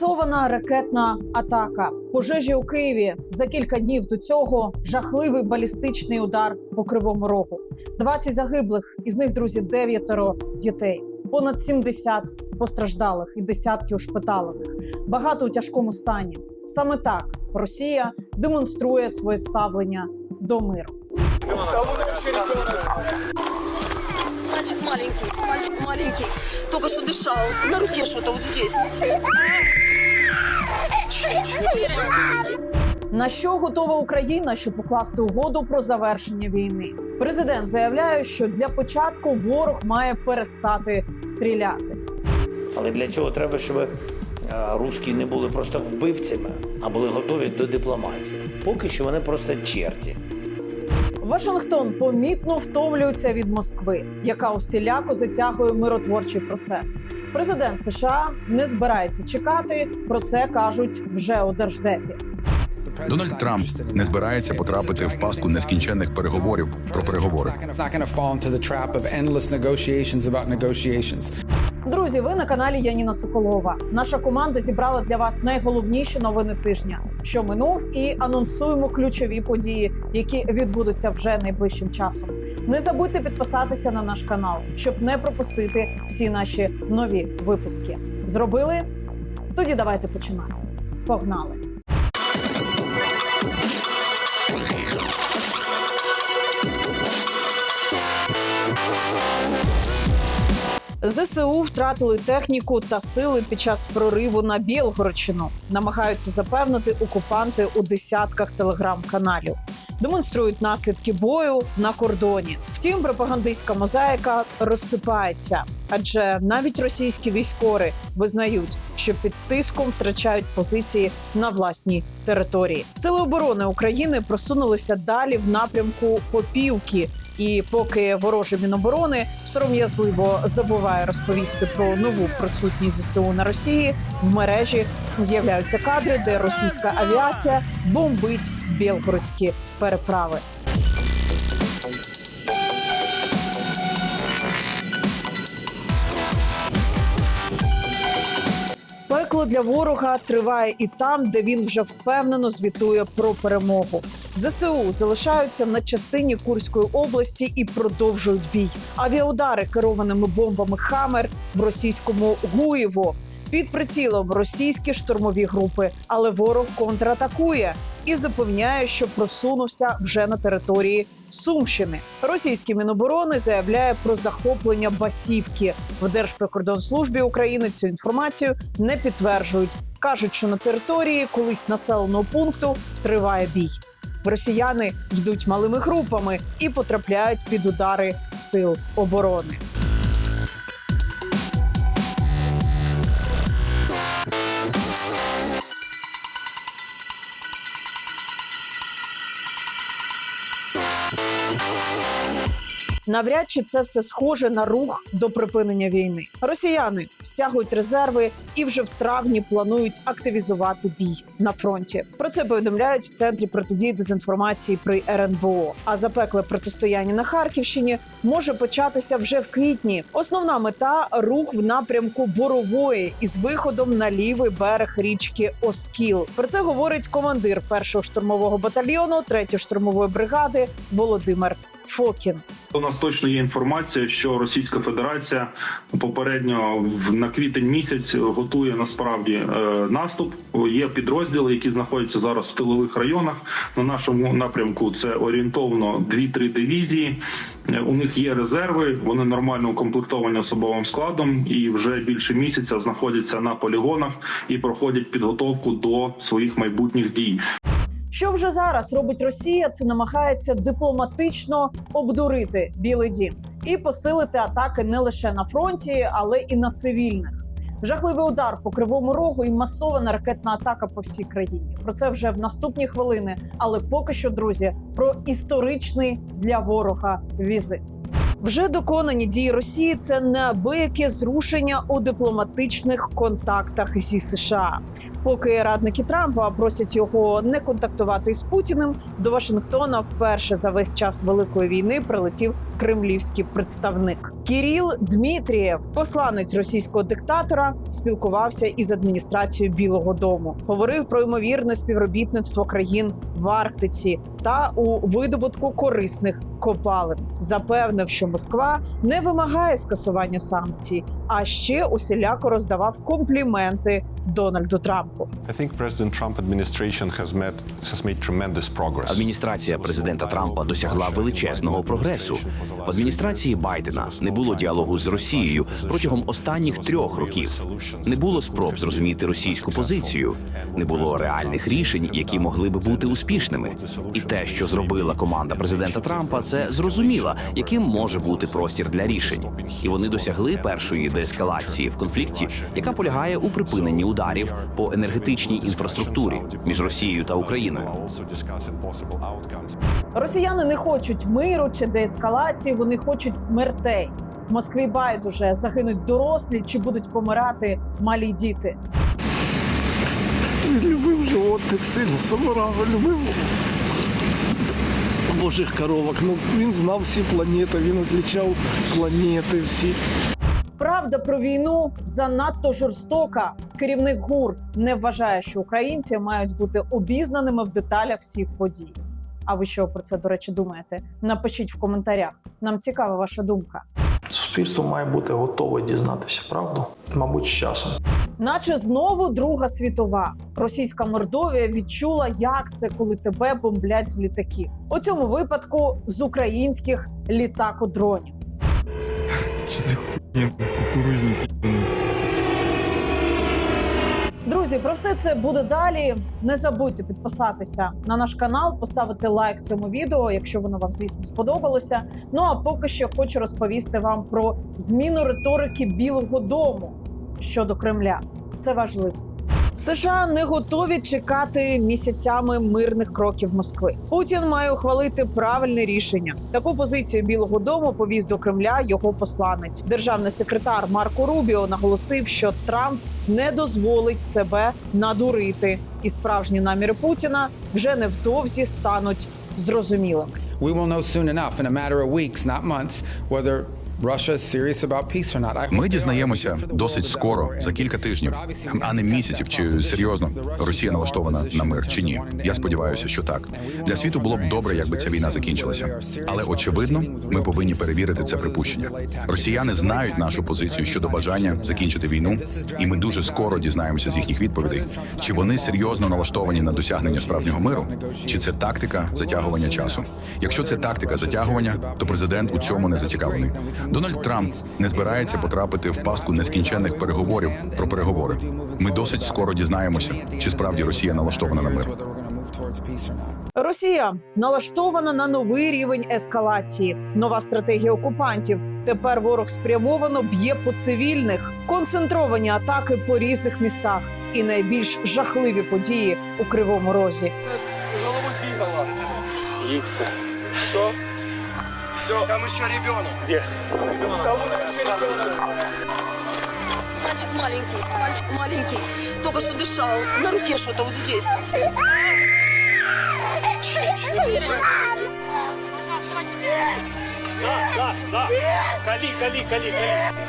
Масована ракетна атака, пожежі у Києві за кілька днів до цього жахливий балістичний удар по кривому рогу. 20 загиблих, із них друзі дев'ятеро дітей, понад 70 постраждалих і десятки ушпиталених. Багато у тяжкому стані. Саме так Росія демонструє своє ставлення до миру. Мальчик маленький, мальчик маленький. Только что дышал. На руке что-то вот здесь. На що готова Україна, щоб укласти угоду про завершення війни? Президент заявляє, що для початку ворог має перестати стріляти. Але для цього треба, щоб е, русські не були просто вбивцями, а були готові до дипломатії. Поки що вони просто черті. Вашингтон помітно втомлюється від Москви, яка усіляко затягує миротворчий процес. Президент США не збирається чекати. Про це кажуть вже у держдепі. Дональд Трамп не збирається потрапити в пастку нескінченних переговорів про переговори. Друзі, ви на каналі Яніна Соколова. Наша команда зібрала для вас найголовніші новини тижня, що минув, і анонсуємо ключові події, які відбудуться вже найближчим часом. Не забудьте підписатися на наш канал, щоб не пропустити всі наші нові випуски. Зробили? Тоді давайте починати. Погнали! ЗСУ втратили техніку та сили під час прориву на Білгородщину. Намагаються запевнити окупанти у десятках телеграм-каналів. Демонструють наслідки бою на кордоні. Втім, пропагандистська мозаїка розсипається, адже навіть російські військові визнають, що під тиском втрачають позиції на власній території. Сили оборони України просунулися далі в напрямку Попівки. І поки вороже міноборони сором'язливо забуває розповісти про нову присутність ЗСУ на Росії, в мережі з'являються кадри, де російська авіація бомбить білгородські переправи. Пекло для ворога триває і там, де він вже впевнено звітує про перемогу. ЗСУ залишаються на частині Курської області і продовжують бій. Авіаудари керованими бомбами Хамер в російському Гуєво. Під прицілом російські штурмові групи, але ворог контратакує і запевняє, що просунувся вже на території Сумщини. Російські міноборони заявляє про захоплення басівки. В Держприкордонслужбі України цю інформацію не підтверджують. кажуть, що на території колись населеного пункту триває бій. Росіяни йдуть малими групами і потрапляють під удари сил оборони. Навряд чи це все схоже на рух до припинення війни. Росіяни стягують резерви і вже в травні планують активізувати бій на фронті. Про це повідомляють в центрі протидії дезінформації при РНБО. А запекле протистояння на Харківщині може початися вже в квітні. Основна мета рух в напрямку Борової із виходом на лівий берег річки Оскіл. Про це говорить командир першого штурмового батальйону 3-ї штурмової бригади Володимир Фокін. У нас точно є інформація, що Російська Федерація попередньо в на квітень місяць готує насправді е, наступ. Є підрозділи, які знаходяться зараз в тилових районах. На нашому напрямку це орієнтовно 2-3 дивізії. Е, У них є резерви, вони нормально укомплектовані особовим складом і вже більше місяця знаходяться на полігонах і проходять підготовку до своїх майбутніх дій. Що вже зараз робить Росія? Це намагається дипломатично обдурити Білий Дім і посилити атаки не лише на фронті, але і на цивільних. Жахливий удар по кривому рогу і масована ракетна атака по всій країні. Про це вже в наступні хвилини. Але поки що, друзі, про історичний для ворога візит. Вже доконані дії Росії це неабияке зрушення у дипломатичних контактах зі США. Поки радники Трампа просять його не контактувати з Путіним, до Вашингтона вперше за весь час великої війни прилетів кремлівський представник Кіріл Дмитрієв, посланець російського диктатора, спілкувався із адміністрацією Білого Дому. Говорив про ймовірне співробітництво країн в Арктиці та у видобутку корисних копалин. Запевнив, що Москва не вимагає скасування санкцій, а ще усіляко роздавав компліменти Дональду Трампу. Адміністрація президента Трампа досягла величезного прогресу. В адміністрації Байдена не було діалогу з Росією протягом останніх трьох років. Не було спроб зрозуміти російську позицію, не було реальних рішень, які могли би бути успішними. І те, що зробила команда президента Трампа, це зрозуміла, яким може бути простір для рішень. І вони досягли першої деескалації в конфлікті, яка полягає у припиненні ударів по енергетичній інфраструктурі між Росією та Україною. Росіяни не хочуть миру чи деескалації, вони хочуть смертей. В Москві байдуже загинуть дорослі чи будуть помирати малі діти. Любив животних сильно, самурава любив божих коровок. Ну, він знав всі планети, він відлічав планети всі. Правда про війну занадто жорстока. Керівник ГУР не вважає, що українці мають бути обізнаними в деталях всіх подій. А ви що про це до речі думаєте? Напишіть в коментарях. Нам цікава ваша думка. Суспільство має бути готове дізнатися правду, мабуть, з часом. Наче знову Друга світова. Російська Мордовія відчула, як це, коли тебе бомблять з літаків. У цьому випадку з українських літакодронів. Друзі, про все це буде далі. Не забудьте підписатися на наш канал, поставити лайк цьому відео, якщо воно вам, звісно, сподобалося. Ну а поки що хочу розповісти вам про зміну риторики Білого Дому щодо Кремля. Це важливо. США не готові чекати місяцями мирних кроків Москви. Путін має ухвалити правильне рішення. Таку позицію Білого Дому повіз до Кремля його посланець. Державний секретар Марко Рубіо наголосив, що Трамп не дозволить себе надурити, і справжні наміри Путіна вже невдовзі стануть зрозумілими. We will know soon enough, in a matter of weeks, not months, whether Ми дізнаємося досить скоро, за кілька тижнів, а не місяців. Чи серйозно Росія налаштована на мир чи ні? Я сподіваюся, що так. Для світу було б добре, якби ця війна закінчилася. Але очевидно, ми повинні перевірити це припущення. Росіяни знають нашу позицію щодо бажання закінчити війну, і ми дуже скоро дізнаємося з їхніх відповідей, чи вони серйозно налаштовані на досягнення справжнього миру, чи це тактика затягування часу. Якщо це тактика затягування, то президент у цьому не зацікавлений. Дональд Трамп не збирається потрапити в пастку нескінченних переговорів про переговори. Ми досить скоро дізнаємося, чи справді Росія налаштована на мир. Росія налаштована на новий рівень ескалації. Нова стратегія окупантів. Тепер ворог спрямовано б'є по цивільних, концентровані атаки по різних містах і найбільш жахливі події у кривому розі. все. Там еще ребенок. Где? Ребенок. Там еще ребенок. Мальчик маленький, мальчик маленький. Только что дышал. На руке что-то вот здесь. Да, да, да. Кали, кали, кали, кали.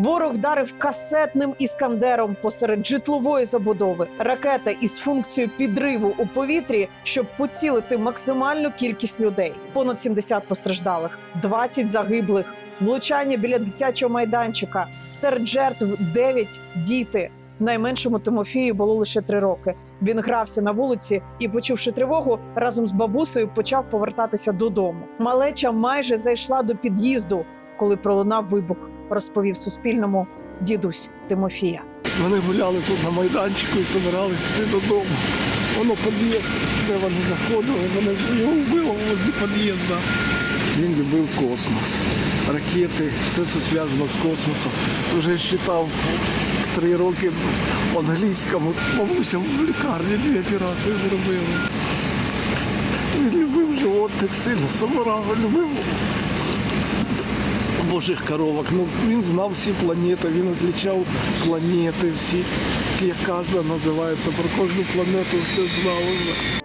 Ворог вдарив касетним іскандером посеред житлової забудови. Ракета із функцією підриву у повітрі, щоб поцілити максимальну кількість людей. Понад 70 постраждалих, 20 загиблих, влучання біля дитячого майданчика. Серед жертв 9 діти. Найменшому Тимофію було лише три роки. Він грався на вулиці і, почувши тривогу, разом з бабусею почав повертатися додому. Малеча майже зайшла до під'їзду, коли пролунав вибух, розповів Суспільному дідусь Тимофія. Вони гуляли тут на майданчику і збиралися йти додому. Воно під'їзд, де вони заходили, вони його вбило возле під'їзду. Він любив космос, ракети, все це зв'язано з космосом. Вже читав в три роки по-англійському, бабуся в лікарні дві операції зробили. Він любив животних сильно, самурава любив божих коровок. Ну він знав всі планети, він відлічав планети всі, як кожна називається. Про кожну планету все знав.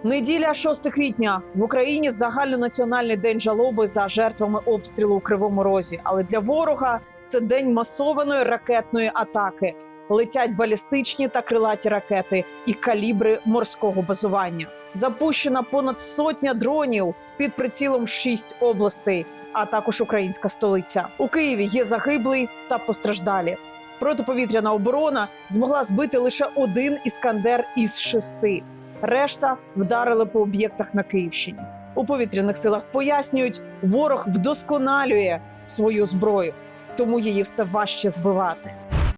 Неділя 6 квітня в Україні загальнонаціональний день жалоби за жертвами обстрілу у Кривому Розі. Але для ворога це день масованої ракетної атаки. Летять балістичні та крилаті ракети і калібри морського базування. Запущена понад сотня дронів під прицілом шість областей, а також українська столиця. У Києві є загиблий та постраждалі. Протиповітряна оборона змогла збити лише один іскандер із шести. Решта вдарили по об'єктах на Київщині. У повітряних силах пояснюють, ворог вдосконалює свою зброю, тому її все важче збивати.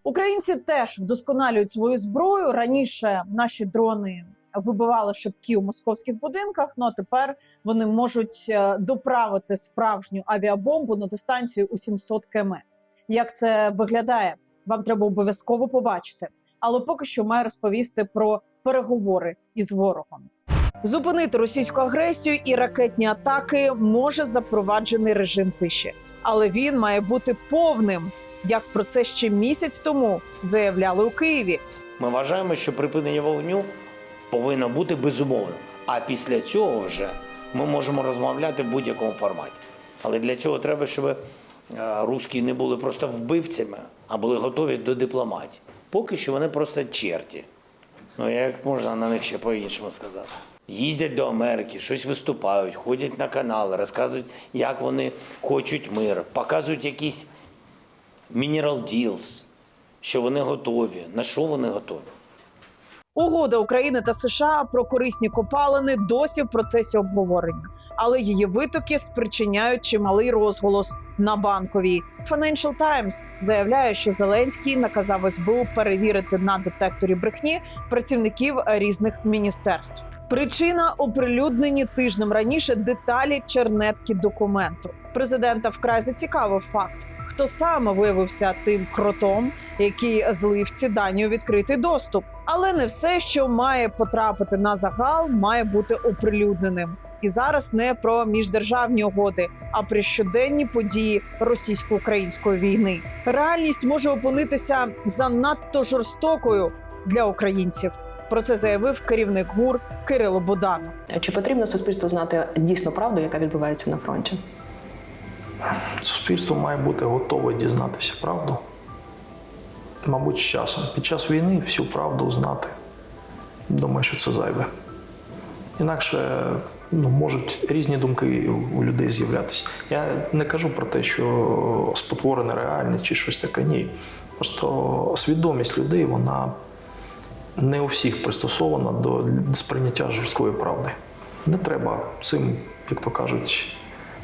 Українці теж вдосконалюють свою зброю. Раніше наші дрони вибивали шибки у московських будинках. Ну а тепер вони можуть е, доправити справжню авіабомбу на дистанцію у 700 км. Як це виглядає? Вам треба обов'язково побачити. Але поки що маю розповісти про переговори із ворогом. Зупинити російську агресію і ракетні атаки може запроваджений режим тиші, але він має бути повним, як про це ще місяць тому заявляли у Києві. Ми вважаємо, що припинення вогню повинно бути безумовним. А після цього вже ми можемо розмовляти в будь-якому форматі. Але для цього треба, щоб е, русські не були просто вбивцями, а були готові до дипломатії. Поки що вони просто черті. Ну як можна на них ще по-іншому сказати? Їздять до Америки, щось виступають, ходять на канали, розказують, як вони хочуть мир, показують якісь mineral deals, що вони готові, на що вони готові. Угода України та США про корисні копалини досі в процесі обговорення, але її витоки спричиняють чималий розголос на банковій. Financial Times заявляє, що Зеленський наказав СБУ перевірити на детекторі брехні працівників різних міністерств. Причина оприлюднені тижнем раніше деталі чернетки документу. Президента вкрай зацікавив факт, хто саме виявився тим кротом, який злив ці дані у відкритий доступ. Але не все, що має потрапити на загал, має бути оприлюдненим. І зараз не про міждержавні угоди, а про щоденні події російсько-української війни. Реальність може опинитися занадто жорстокою для українців. Про це заявив керівник ГУР Кирило Буданов. Чи потрібно суспільству знати дійсно правду, яка відбувається на фронті? Суспільство має бути готове дізнатися правду. Мабуть, з часом. Під час війни всю правду знати. Думаю, що це зайве. Інакше ну, можуть різні думки у людей з'являтися. Я не кажу про те, що спотворене реальність чи щось таке. Ні. Просто свідомість людей, вона не у всіх пристосована до сприйняття жорсткої правди. Не треба цим, як то кажуть,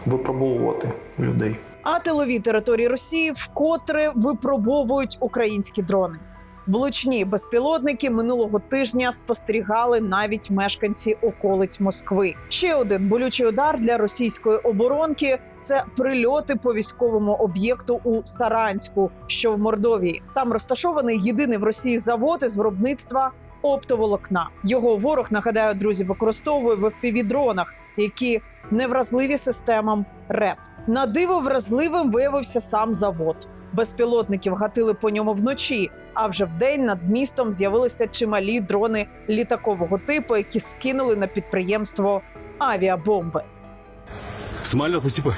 випробовувати людей. А тилові території Росії вкотре випробовують українські дрони. Влучні безпілотники минулого тижня спостерігали навіть мешканці околиць Москви. Ще один болючий удар для російської оборонки це прильоти по військовому об'єкту у Саранську, що в Мордовії. Там розташований єдиний в Росії завод із виробництва оптоволокна. Його ворог нагадаю, друзі, використовує в FPV-дронах, які невразливі системам РЕП. На диво вразливим виявився сам завод. Безпілотників гатили по ньому вночі, а вже вдень над містом з'явилися чималі дрони літакового типу, які скинули на підприємство авіабомби. Самолеты типа.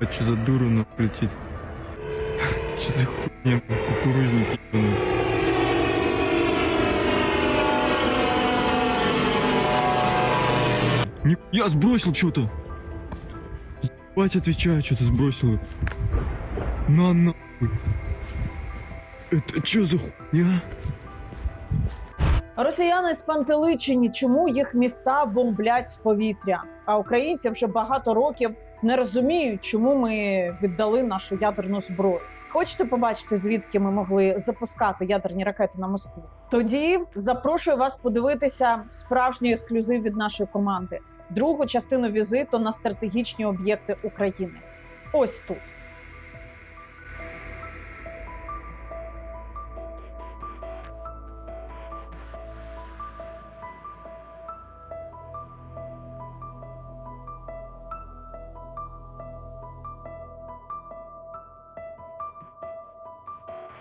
Ебать, что за дура нахуй летит? Что за хуйня, кукурузник ебаный? Не, я сбросил что-то. Ебать, отвечаю, что-то сбросил. На нахуй. Это что за хуйня? Росіяни спантеличені, чому їх міста бомблять з повітря. А українці вже багато років не розуміють, чому ми віддали нашу ядерну зброю. Хочете побачити, звідки ми могли запускати ядерні ракети на Москву? Тоді запрошую вас подивитися справжній ексклюзив від нашої команди, другу частину візиту на стратегічні об'єкти України. Ось тут.